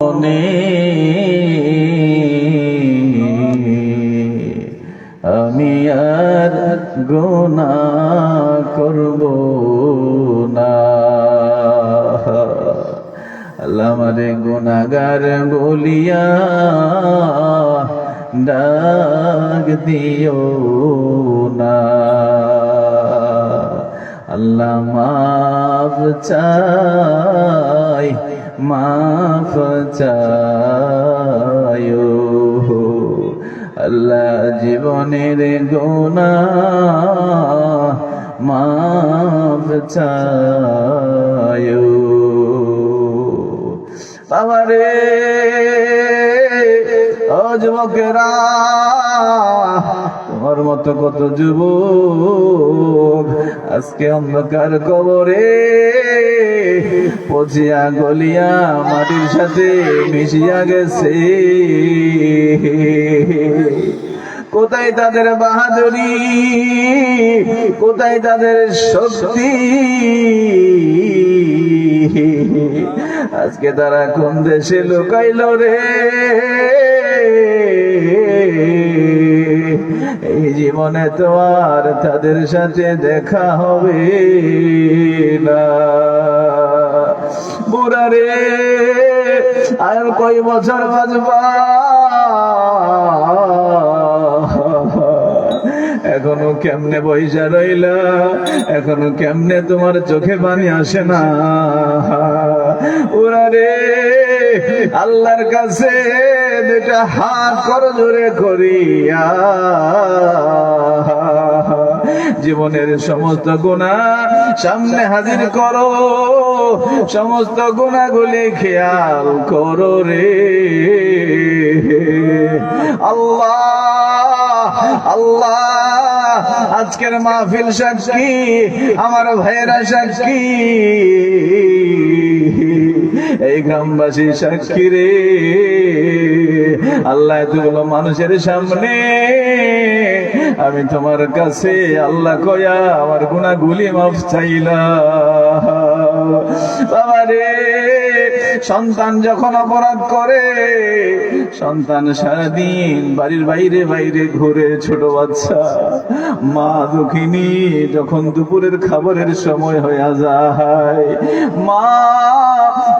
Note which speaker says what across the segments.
Speaker 1: মনে আমি আর গোনা করব না। আমারে গুনাগার বলিয়া ডাক দিও না। আল্লাহ মাফ চাই মাফ চায়ো। আল্লাহ জীবনের গোনা মাফ চায়ো। বাবারে ও যুবকেরা মতো কত যুবক আজকে অন্ধকার কবরে পচিয়া গলিয়া মাটির সাথে মিশিয়া গেছে। কোথায় তাদের বাহাদুরি? কোথায় তাদের শক্তি? আজকে তারা কোন দেশে লুকাইল রে? এই জীবনে তো আর তাদের সাথে দেখা হবে না। বুড়া রে, আর কই বছর বাজবা এখনও কেমনে পয়সা রইলা? এখনও কেমনে তোমার চোখে পানি আসে না? ওরা রে আল্লাহর কাছে দুটা হাত কর জোরে করিয়া। জীবনের সমস্ত গুণা সামনে হাজির করো, সমস্ত গুণাগুলি খেয়াল করো রে। আল্লাহ আল্লাহ, আজকের মাহফিল সাক্ষী, আমার ভাইয়েরা সাক্ষী। এই গ্রামবাসী সাক্ষী রে। আল্লাহ এতগুলো মানুষের সামনে। আমি তোমার কাছে আল্লাহ কয়া আমার গুণাগুলি মাফ চাইলা বাবা রে। সন্তান যখন অপরাধ করে, সন্তান সারাদিন বাড়ির বাইরে বাইরে ঘুরে, ছোট বাচ্চা, মা দুঃখিনী যখন দুপুরের খাবারের সময় হয়ে যায়, মা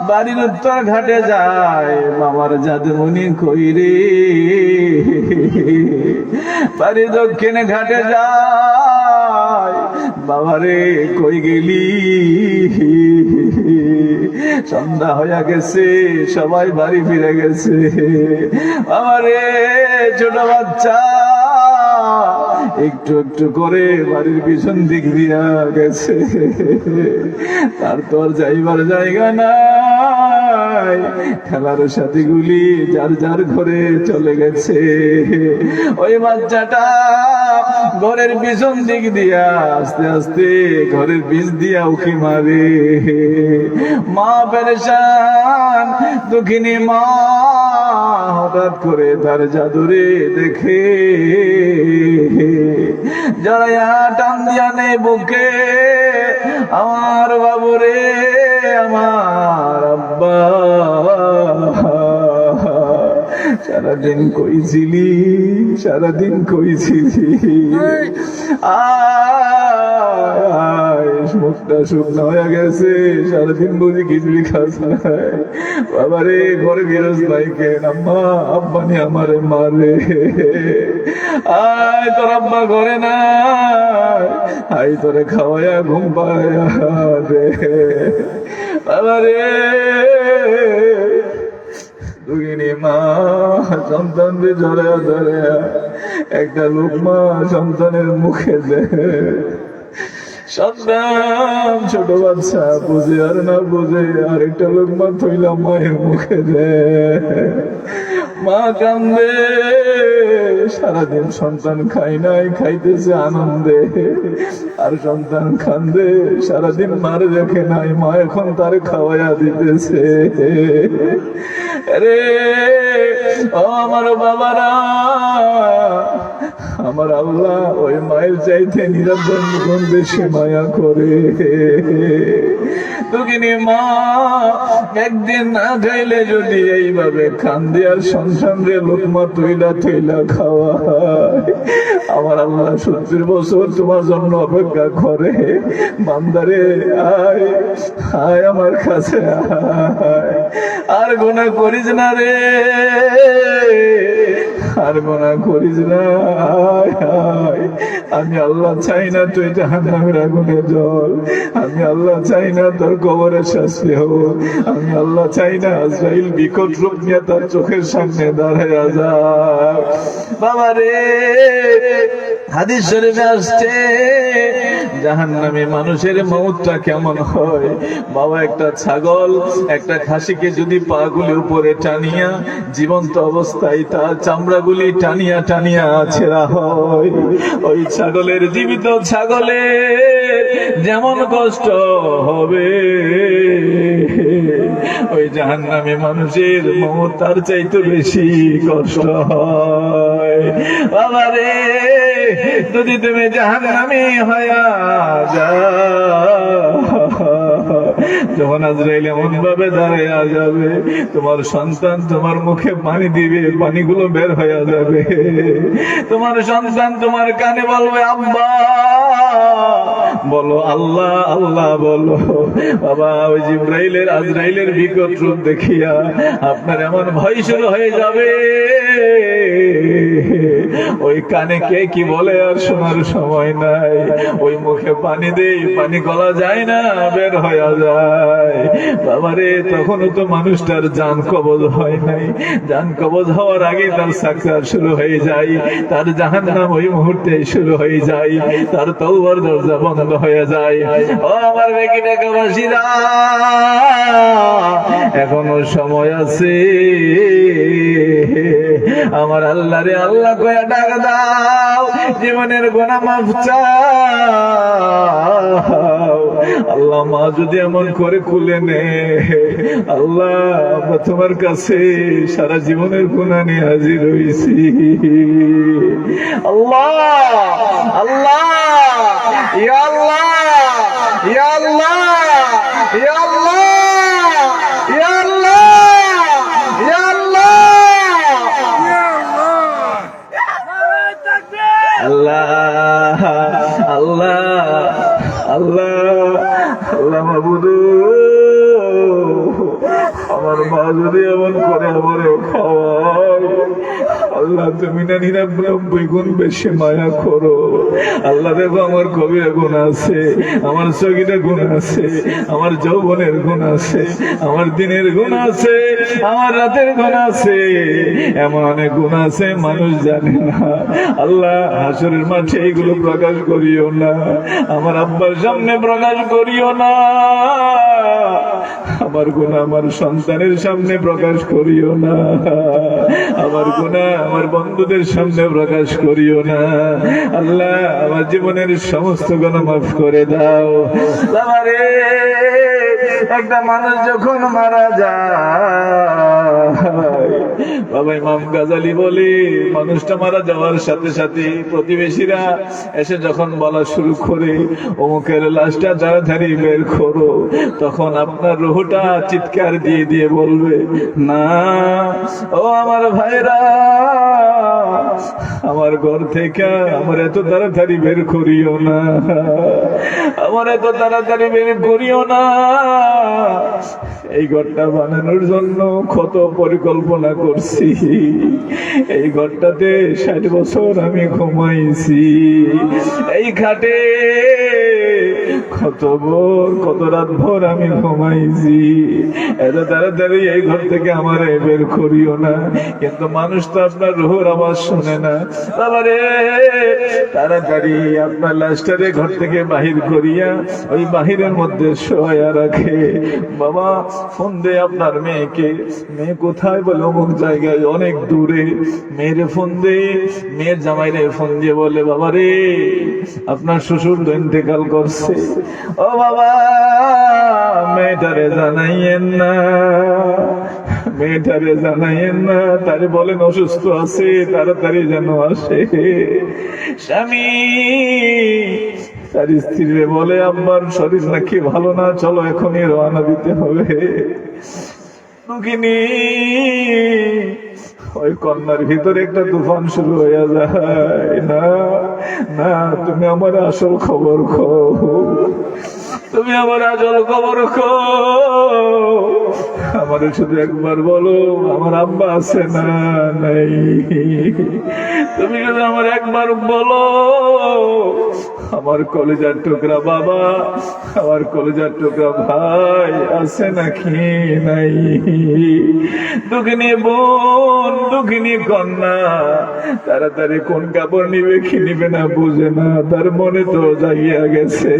Speaker 1: বাড়ির উত্তর ঘাটে যায়, মামার জাদুমনি কই রে? বাড়ির দক্ষিণে ঘাটে যায়। বাবারে কই গেলি? সন্ধ্যা হইয়া গেছে, সবাই বাড়ি ফিরে গেছে। বাবারে, ছোট বাচ্চা, একটু একটু করে বাড়ির পিছন দিক দিয়া গেছে। তার তো আর যাইবার জায়গা নাই খেলার সাথীগুলি যার যার ঘরে চলে গেছে। ওই বাচ্চাটা ঘরের পিছন দিক দিয়া আস্তে আস্তে ঘরের পিছ দিয়া উকি মারে। মা পেরেশান, দুঃখিনী মা, হঠাৎ করে তার জাদুরে দেখে জড়াইয়া টান দিয়া নেই বুকে, আমার বাবুরে আমার আব্বা। সারাদিন কইছিলি সারাদিন কইছিলি। আয় মুখটা শুকনো হয়ে গেছে, সারাদিন বুঝি খিচুড়ি খাস বাবারে ঘরে গেরস নাইকে আম্মা আব্বানি আমারে মারে। আয় তোর আব্বা ঘরে না আই তোরে খাওয়ায়া ঘুম পায়া রে বাবারে দুগিনী মা ধরে ধরে, একটা লোক মা, সন্তানের মুখে দেয় সন্তান ছোট বাচ্চা, বুঝে আর না বুঝে আর একটা লোক মা থইলাম মায়ের মুখে দেয় মা কান্দে, সারাদিন সন্তান খাই নাই, খাইতেছে আনন্দে। আর সন্তান কান্দে, সারাদিন মার দেখে নাই, মা এখন তার খাওয়াইয়া দিতেছে। রে আমার বাবারা, আমার আল্লাহ ওই মায়ের চাইতে গুণ বেশি মায়া করে। আমার সত্তর বছর তোমার জন্য অপেক্ষা করে। বান্দারে, আয় আয় আমার কাছে আর গোনা করিস না রে। আর গোনা করিস না। আমি আল্লাহ চাই না তুই জাহান্নামের আগুনে জল আমি আল্লাহ চাই না তোর কবরের শাস্তি হোক আমি আল্লাহ চাই না আজরাইল বিকট রূপ নিয়ে তার চোখের সামনে দাঁড়ায় যাক বাবা রে, হাদিস শরীফে আসছে। জাহান্নামে মানুষের মৌতটা কেমন হয়? বাবা, একটা ছাগল, একটা খাসিকে যদি পাগুলি উপরে টানিয়া, জীবন্ত অবস্থায় তার চামড়াগুলি টানিয়া টানিয়া ছেঁড়া হয়। ওই ছাগলের জীবিত ছাগলের যেমন কষ্ট হবে। ওই জাহান্নামে মানুষের মমত তার চাইতে বেশি কষ্ট হয়। বাবা রে, যদি তুমি জাহান্নামে হয়া যাও যখন আজরাইল এমন ভাবে দাঁড়াইয়া যাবে, তোমার সন্তান তোমার মুখে পানি দিবে, পানিগুলো বের হয়ে যাবে। তোমার সন্তান তোমার কানে বলবে, আব্বা, বলো আল্লাহ আল্লাহ বলো। বাবা, ওই জিব্রাইলের, আজরাইলের বিকট রূপ দেখিয়া আপনার এমন ভয় শুরু হয়ে যাবে। ওই কানে কে কি বলে আর শোনার সময় নাই। ওই মুখে পানি দেই, পানি গলা যায় না, বের হয়ে যায়। বাবারে, তখনও তো মানুষটার যান কবজ হয় নাই। যান কবজ হওয়ার আগে তার সাক্ষাৎ শুরু হয়ে যায়। তার জাহান নাম ওই মুহূর্তে শুরু হয়ে যায়। তার দরজা বন্ধ হয়ে যায়। ও আমার এখনও সময় আছে। আমার আল্লাহ রে আল্লাহ কয়া ডাক দাও। জীবনের গোনা মাফ চাও। আল্লাহ মা যদি এমন করে খুলে নে। আল্লাহ, আমরা তোমার কাছে সারা জীবনের গুণা নিয়ে হাজির হয়েছি আল্লাহ আল্লাহ, ইয়া আল্লাহ ইয়া আল্লাহ ইয়া আল্লাহ। যদি এমন করে আমার খাওয়াই আল্লাহ তুমি না নিরানব্বই গুণ বেশি মায়া করো। আল্লাহ দেখো আমার কবিরা গুণ আছে, আমার সগিরা গুণ আছে, আমার যৌবনের গুণ আছে, আমার দিনের গুণ আছে, আমার রাতের গুণ আছে। এমন অনেক গুণ আছে মানুষ জানে না। আল্লাহ হাসরের মাঠে এইগুলো প্রকাশ করিও না, আমার আব্বার সামনে প্রকাশ করিও না। আমার গুণা আমার সন্তানের সামনে প্রকাশ করিও না। আমার গুণা আমার বন্ধুদের সামনে প্রকাশ করিও না। আল্লাহ, আমার জীবনের সমস্ত গুণা মাফ করে দাও। একটা মানুষ যখন মারা যায় বাবা ইমাম গাজালি বলে, মানুষটা মারা যাওয়ার সাথে সাথে প্রতিবেশীরা এসে যখন বলা শুরু করে, অমুকের লাশটা যারা ধারি বের করো, তখন আপনার রোহটা চিৎকার দিয়ে দিয়ে বলবে, না, ও আমার ভাইরা আমার ঘর থেকে আমার এত তাড়াতাড়ি বের করিও না। আমার এত তাড়াতাড়ি বের করিও না। এই ঘরটা বানানোর জন্য কত পরিকল্পনা করছি। এই ঘরটাতে ষাট বছর আমি ঘুমাইছি। এই খাটে কত ভোর, কত রাত ভোর আমি ঘুমাইছি। এত তাড়াতাড়ি এই ঘর থেকে আমার বের করিও না। কিন্তু মানুষ তো আপনার রোহর আওয়াজ শুনে না। তারপরে তাড়াতাড়ি আপনার লাস্টারে ঘর থেকে বাহির করিয়া ওই বাহিরের মধ্যে শোয়া রাখে। বাবা, ফোন দে আপনার মেয়েকে। মেয়ে কোথায় বলে? অমুক জায়গায় অনেক দূরে। মেয়েরে ফোন দে। মেয়ের জামাইরে ফোন দিয়ে বলে, বাবা রে, আপনার শ্বশুর তো ইন্তেকাল করছে। ও বাবা, মেয়েটারে জানাইয়েন না। মেয়েটারে জানাইয়েন না, তারে বলেন অসুস্থ আছে, তাড়াতাড়ি যেন আসে। স্বামী, তার স্ত্রীরে বলে, আব্বার শরীর নাকি ভালো না, চলো এখনই রওনা দিতে হবে। ওই কন্যার ভিতরে একটা তুফান শুরু হয়ে যায়। না না, তুমি আমার আসল খবর খো তুমি আমার আসল খবর খো আমার শুধু একবার বলো, আমার আব্বা আছে না নাই? তুমি শুধু আমার একবার বলো, আমার কলেজার টুকরা বাবা, আমার কলেজার টুকরা ভাই আছে নাকি নাই? দুঃখিনী বোন দুঃখিনী কন্যা, তাড়াতাড়ি কোন কাপড় নিবে, কি নিবে না বুঝে না, তার মনে তো জাগিয়া গেছে।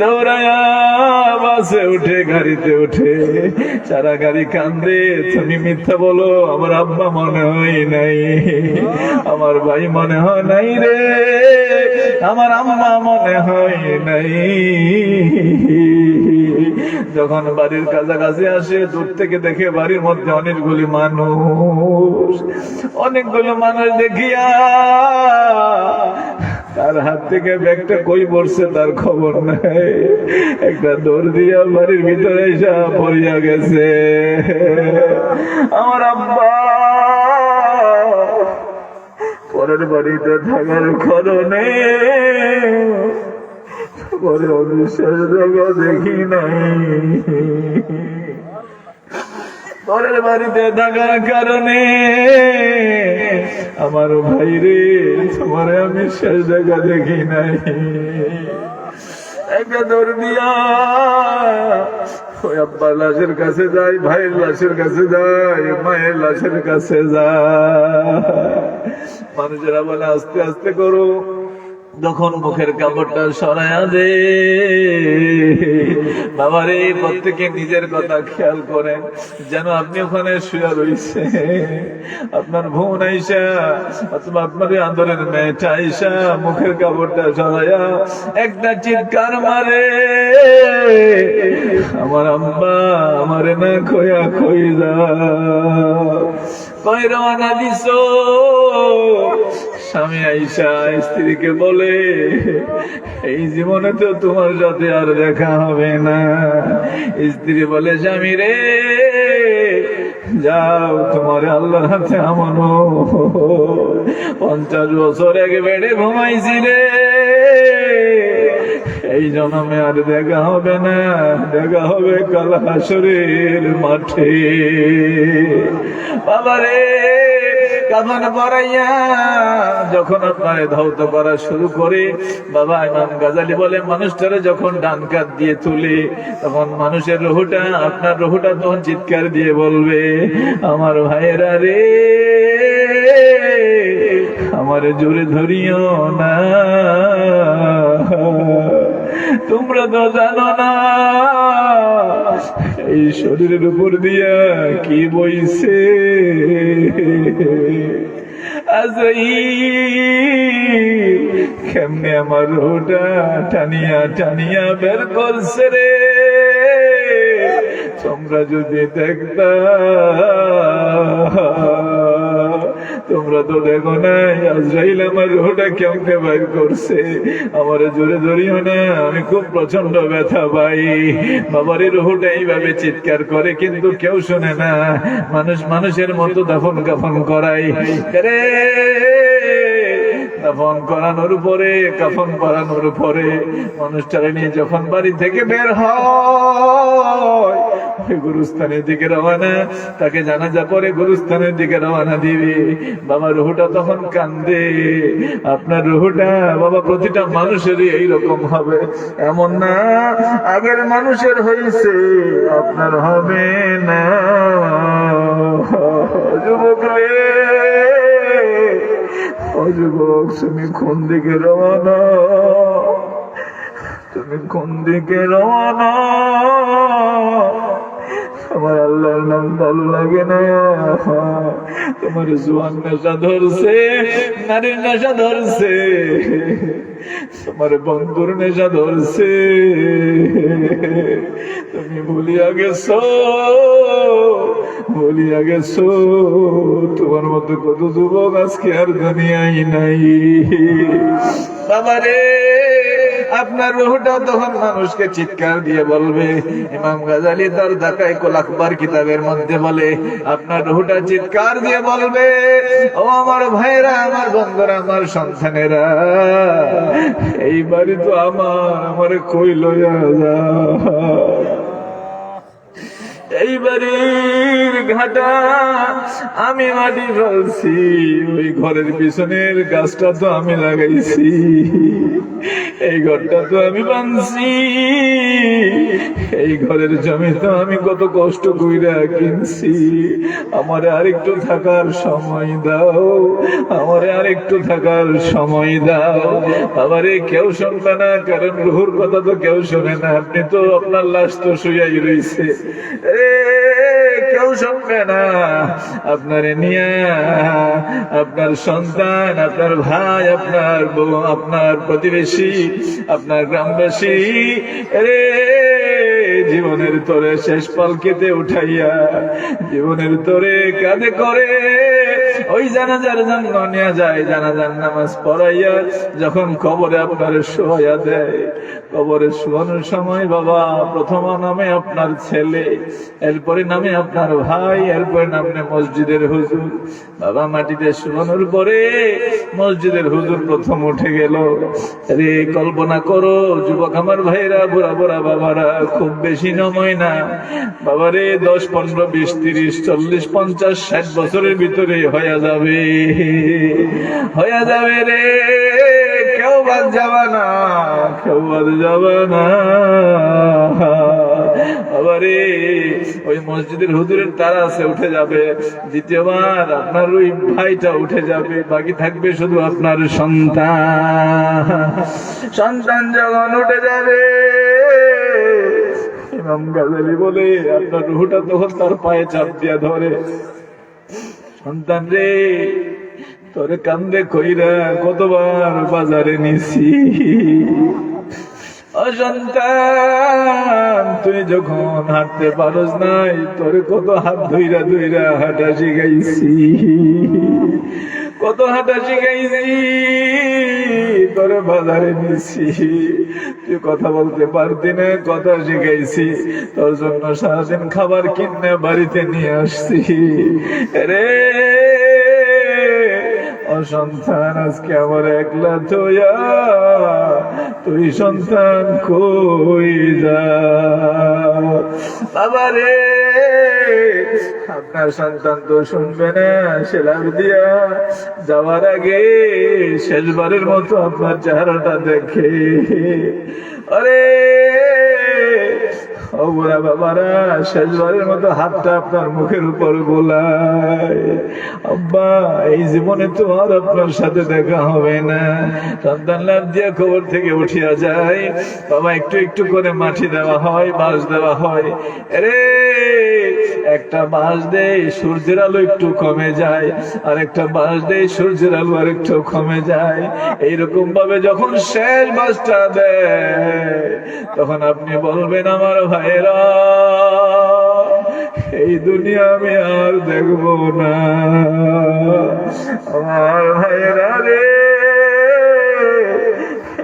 Speaker 1: দৌড়ায়া বাসে উঠে, গাড়িতে উঠে সারা গাড়ি কান্দে, তুমি মিথ্যা বলো, আমার আব্বা মনে হয় নাই। আমার ভাই মনে হয় নাই রে, আমার আম্মা মনে হয় নাই। যখন বাড়ির কাছাকাছি আসে, দূর থেকে দেখে বাড়ির মধ্যে অনেকগুলি মানুষ, অনেকগুলো মানুষ দেখিয়া তার হাত থেকে ব্যাগটা কই পড়ছে তার খবর নাই। একটা দৌড় দিয়া বাড়ির ভিতরে এসা পড়িয়া গেছে। আমার আব্বা, পরের বাড়িতে থাকার কারণে পরে অবিশ্বাস দেখি নাই। পরের বাড়িতে থাকার কারণে আমার ভাই রে, তোমার আমি শেষ জায়গা দেখি নাই। ওই লাশের কাছে যাই, ভাইয়ের লাশের কাছে যাই লাশের কাছে যায় মানুষেরা বলে, আস্তে আস্তে করো। যখন মুখের কাপড়টা সরাইয়া দে, বাবার এই প্রত্যেকে নিজের কথা খেয়াল করেন, যেন আপনি ওখানে শুয়ে রয়েছে আপনার বোন আইসা, অথবা আপনার আদরের মেয়েটা আইসা, মুখের কাপড়টা সরাইয়া একটা চিৎকার মারে, আমার আম্মা, আমারে না খোয়া খই যা। কই রওনা দিছো। স্বামী আইসা স্ত্রীকে বলে, এই জীবনে তো তোমার সাথে আর দেখা হবে না। স্ত্রী বলে, স্বামী রে, যাও, তোমার আল্লাহ হাতে আমানো। পঞ্চাশ বছর এক বেড়ে ঘুমাইছি রে। এই জন্মে আর দেখা হবে না, দেখা হবে কাল হাসরের মাঠে। বাবারে কাফন পরাইয়া যখন আপনার ধৌত করা শুরু করে, বাবা ইমাম গাজালি বলে, মানুষটারে যখন ডান কাত দিয়ে তুলে, তখন মানুষের রহুটা, আপনার রহুটা তখন চিৎকার দিয়ে বলবে, আমার ভাইয়েরা রে, আমার জোরে ধরিও না। তোমরা তো জানো না। এই শরীরের উপর দিয়া কি বইছে? কেমনে আমার রোটা টানিয়া টানিয়া বের করছে রে? তোমরা যদি দেখতা তোমরা তো দেখো নাই, আজরাইল আমার রোটা কেমনে বের করছে? আমার জোরে ধরিও না, আমি খুব প্রচণ্ড ব্যথা পাই। বাবার রোহটা এইভাবে চিৎকার করে, কিন্তু কেউ শোনে না। মানুষ মানুষের মতো দাফন কাফন করাই রে দাফন করানোর পরে কাফন করানোর পরে মানুষটারে নিয়ে যখন বাড়ি থেকে বের হয় গুরুস্থানের দিকে রওনা। তাকে জানাজা পরে গুরুস্থানের দিকে রওনা দিবে। বাবা রুহুটা তখন কান্দে। আপনার রুহুটা, বাবা, প্রতিটা মানুষেরই এইরকম হবে। এমন না, আগের মানুষের হয়েছে আপনার হবে না। যুবক রে যুবক, তুমি কোন দিকে রওনা? তুমি কোন দিকে রওনা? আমার আল্লাহর নাম ভালো লাগে না তোমার জোয়ান নেশা ধরছে, নারীর নেশা ধরছে, তোমার বন্ধুর নেশা ধরছে। তুমি ভুলিয়া গেছো ভুলিয়া গেছো, তোমার মতো কত যুবক আজকে আর দুনিয়ায় নাই। বাবারে! আপনার রুহটা তখন মানুষকে চিৎকার দিয়ে বলবে, ইমাম গাজালি তার ঢাকায় কোলাকবার কিতাবের মধ্যে বলে, আপনার রুহটা চিৎকার দিয়ে বলবে, ও আমার ভাইরা, আমার বন্ধুরা, আমার সন্তানেরা এই বাড়ি তো আমার আমার কই যা এই বাড়ির ঘাটা আমি মাটি ফেলছি, ওই ঘরের পিছনের গাছটা তো আমি লাগাইছি। এই ঘরটা তো আমি বানছি। এই ঘরের জমি তো আমি কত কষ্ট কইরা কিনছি। আমার আরেকটু থাকার সময় দাও। আমার আরেকটু থাকার সময় দাও। আমারে কেউ শুনবে না কারণ রুহুর কথা তো কেউ শোনে না। আপনি তো আপনার লাশ তো শুয়াই রয়েছে এ, কেউ শুনবে না। আপনার নিয়া, আপনার সন্তান, আপনার ভাই, আপনার বউ, আপনার প্রতিবেশী, আপনার গ্রামবাসী রে জীবনের তোরে শেষ পালকিতে উঠাইয়া, জীবনের তোরে কাঁধে করে ওই জানাজার জন্য নিয়ে যায়, জানাজার নামাজ পড়াইয়া যখন কবরে আপনার শোয়া দেয়, কবরে শোয়ানোর সময় বাবা, প্রথম নামে আপনার ছেলে, এরপরে নামে আপনার ভাই, এরপরে নামে মসজিদের হুজুর। বাবা মাটিতে শোয়ানোর পরে মসজিদের হুজুর প্রথম উঠে গেল রে কল্পনা করো, যুবক আমার ভাইরা, বুড়া বুড়া বাবারা, খুব বেশি নময় না। বাবারে, দশ, পনেরো, বিশ, তিরিশ, চল্লিশ, পঞ্চাশ, ষাট বছরের ভিতরে হয়ে যাবে। হয়ে যাবে রে। কেউ বাদ যাবা না, কেউ বাদ যাবা না। আবারে ওই মসজিদের হুজুরের তারা আছে উঠে যাবে। দ্বিতীয়বার আপনার ওই ভাইটা উঠে যাবে। বাকি থাকবে শুধু আপনার সন্তান। সন্তান যখন উঠে যাবে, ইমাম গাজালি বলে, আপনার রুহুটা তখন তার পায়ে চাপ দিয়া ধরে। সন্তান রে, তোরে কান্দে কইরা কতবার বাজারে নিছি। অসন্তান তুই যখন হাঁটতে পারস নাই, তোর কত হাত ধইরা ধইরা হাঁটা শিখাইছি। কত হাঁটা শিখাইছি, তোর বাজারে নিছি। তুই কথা বলতে পারতি না, কথা শিখাইছি। তোর জন্য সারাদিন খাবার কিনে বাড়িতে নিয়ে আসছি। রে সন্তান, আজকে আমার একলা তোয়া তুই সন্তান কই যা? বাবা রে। আপনার সন্তান তো শুনবে না সেলাম দিয়া যাওয়ার আগে শেষবারের মতো আপনার চেহারাটা দেখে। আরে, ও বুড়া বাবারা, শেষবারের মতো হাতটা আপনার মুখের উপর গোলায়। আব্বা, এই জীবনে তো আর আপনার সাথে দেখা হবে না। সন্তান লাভ দিয়ে খবর থেকে উঠিয়া যায়। বাবা, একটু একটু করে মাটি দেওয়া হয়, বাঁশ দেওয়া হয়। রে একটা বাঁশ দেয়, সূর্যের আলো একটু কমে যায়। আর একটা বাঁশ দেয়, সূর্যের আলো আর একটু কমে যায়। এইরকম ভাবে যখন শেষ বাঁশটা দেয়, তখন আপনি বলবেন, আমার ভাইরা এই দুনিয়া আমি আর দেখব না। আমার ভাইরা রে,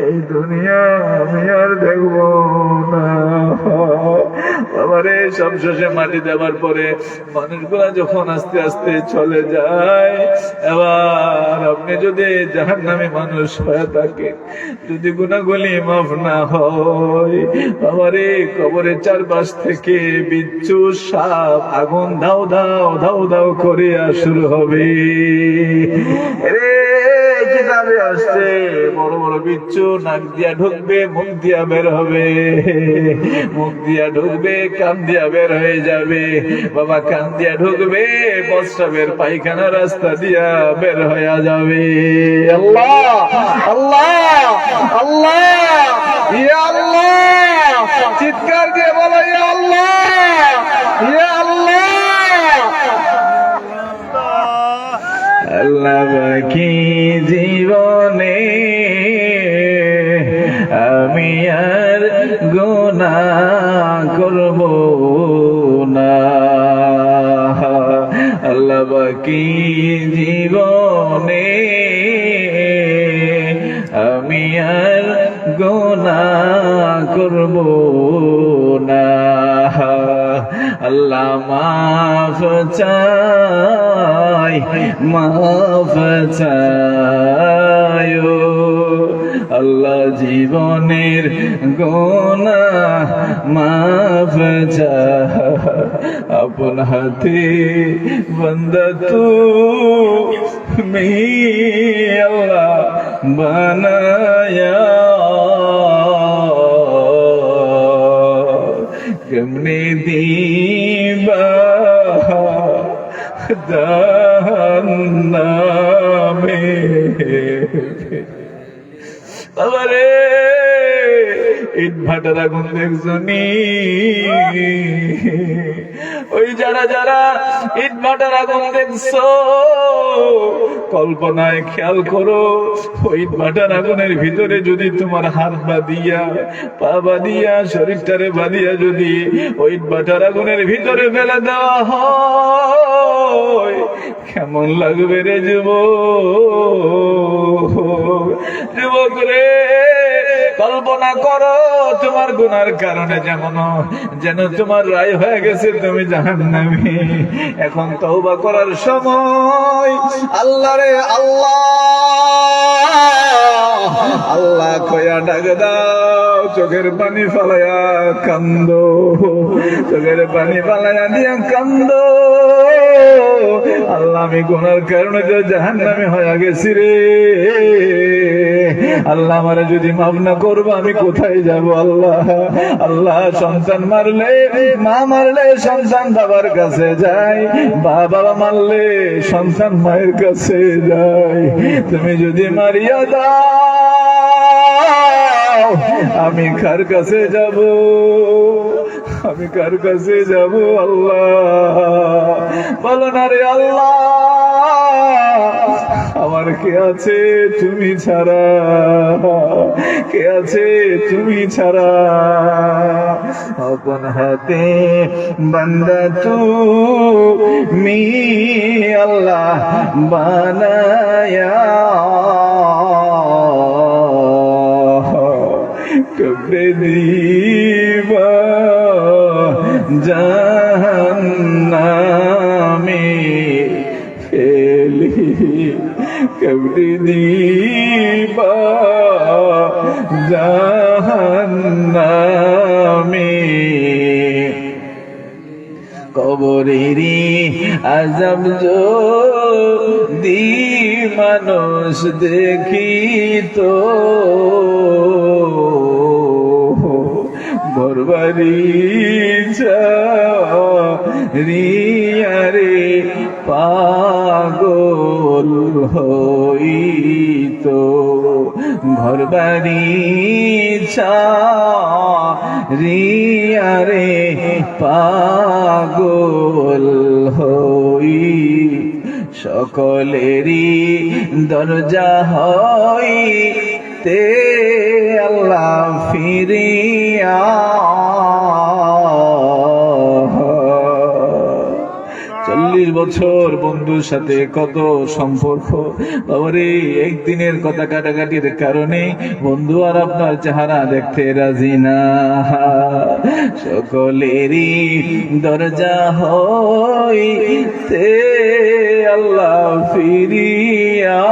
Speaker 1: এই দুনিয়া আমি আর দেখব না। বাবারে সব শেষে মাটি দেওয়ার পরে মানুষগুলা যখন আস্তে আস্তে চলে যায়, এবার আপনি যদি জাহান নামে মানুষ হয়ে থাকে, যদি গুণাগুলি মাফ না হয় বাবারে কবরের চারপাশ থেকে বিচ্ছু সাপ আগুন ধাও ধাও ধাও ধাও করে শুরু হবে। রে কিতাবে আসছে। বড় বড় বিচ্ছু, নাক দিয়া ঢুকবে, মুখ দিয়া বের হবে। মুখ দিয়া ঢুকবে, কান দিয়া বের হয়ে যাবে। বাবা কান দিয়া ঢুকবে প্রস্রাবের পায়খানা রাস্তা দিয়া বের হয়ে যাবে। আল্লাহ আল্লাহ আল্লাহ, ইয়া আল্লাহ। চিৎকার দিয়ে বলো, ইয়া আল্লাহ ইয়া আল্লাহ। আল্লাহ বাকি জীবনে? আমি আর গোনা করব না। আল্লাহ বাকি জীবনে? আমি আর গোনা করব না। আল্লাহ মাফ চাই, মাফ চায় আল্লাহ জীবনের গোনা মাফ আপন হাতে বন্দা তু মি আল্লাহ বানায়া। কেমনে দিবা জাহান্নামে। বাবারে ইট ভাটার আগুন দেখছনি ওই যারা যারা ইট ভাটার আগুন দেখছ কল্পনায় খেয়াল করো, ওই বাটার আগুনের ভিতরে যদি তোমার হাত বাঁধিয়া, পা বাঁধিয়া, শরীরটারে বাঁধিয়া যদি ওই বাটার আগুনের ভিতরে ফেলে দেওয়া হয়, কেমন লাগবে রে যুব যুবক রে! কল্পনা করো, তোমার গুনার কারণে যেমন, যেন তোমার রায় হয়ে গেছে তুমি জাহান নামি এখন তওবা করার সময়। আল্লাহ রে আল্লাহ। আল্লাহ কয়া ডাক দাও, চোখের পানি ফালায়া কান্দ। চোখের পানি ফালায়া দিয়া কান্দ। আল্লাহ, আমি গুনার কারণে জাহান নামে হয়ে গেছি রে। আল্লাহ, আমার যদি মাফ না করব, আমি কোথায় যাব, আল্লাহ? আল্লাহ সন্তান মারলে মা মারলে সন্তান বাবার কাছে যায়। বাবা মারলে সন্তান মায়ের কাছে যায়। তুমি যদি মারিয়া দাও, আমি কার কাছে যাব? আমি কার কাছে যাব, আল্লাহ? বলো না রে আল্লাহ, আমার কে আছে তুমি ছাড়া? কে আছে তুমি ছাড়া। আপন হাতে বান্দা তুমি আল্লাহ বানায়া। কবরে দিবা জাহান্নামে। ফেলি কবরে দিবা। আজব যদি মানুষ দেখিত বরবারি রিয়ারে পাগল হইত ঘর বাড়ি রিয়ারে পাগল হই। সকলেরই দরজা হই। তে আল্লাহ ফিরিয়া চল্লিশ বছর বন্ধুর সাথে কত সম্পর্ক? বাবারে, একদিনের কথা কাটাকাটির কারণে বন্ধু আর আপনার চেহারা দেখতে রাজি না। সকলেরই দরজা হইতে আল্লাহ ফিরিয়া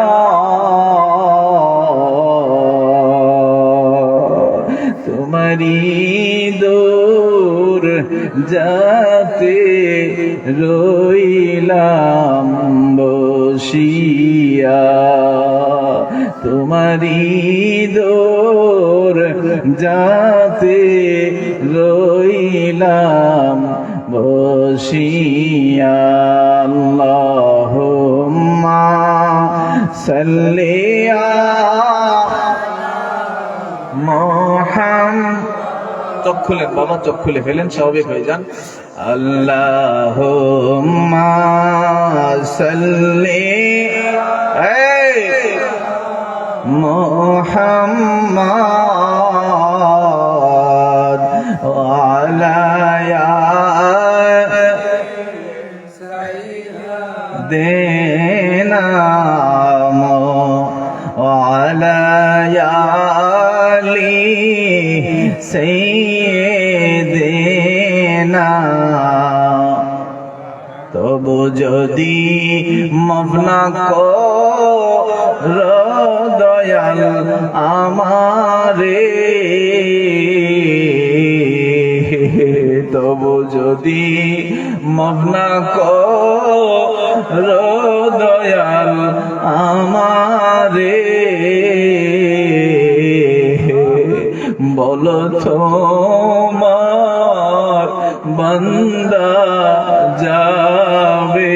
Speaker 1: তোমারি দূর যাতে রইলাম বসিয়া। তোমারি দূর যাতে রইলাম বসিয়া। আল্লাহুম্মা সাল্লি চোখ খুলেন বাবা চোখ খুলে ফেলেন স্বাভাবিক হয়ে যান। আল্লাহ মোহাম্মদ আলায়া দেনা তবু যদি মবনা কো দয়াল আমারে। তবু যদি মবনা কো দয়াল আমারে। বলো তোমার বন্দা যাবে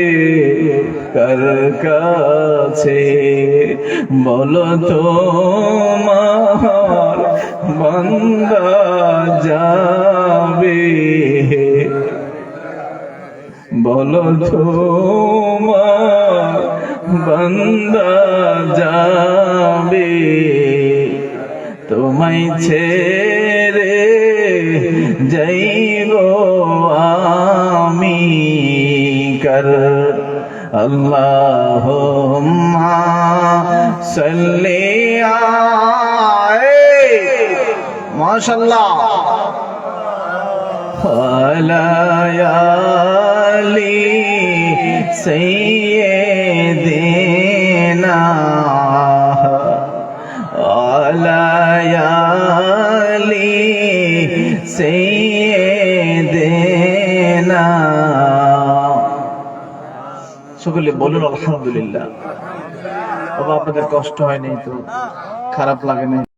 Speaker 1: কার কাছে? বলো তোমার বন্দা যাবে। বলো তোমার বন্দা যাবে। তোমায় ছেড়ে যাইব কর আলায়ালি সৈয়দিনা আলায়ালি সৈয়দিনা সকলে বলুন আলহামদুলিল্লাহ। বাবা আপনাদের কষ্ট হয়নি তো? খারাপ লাগে নাই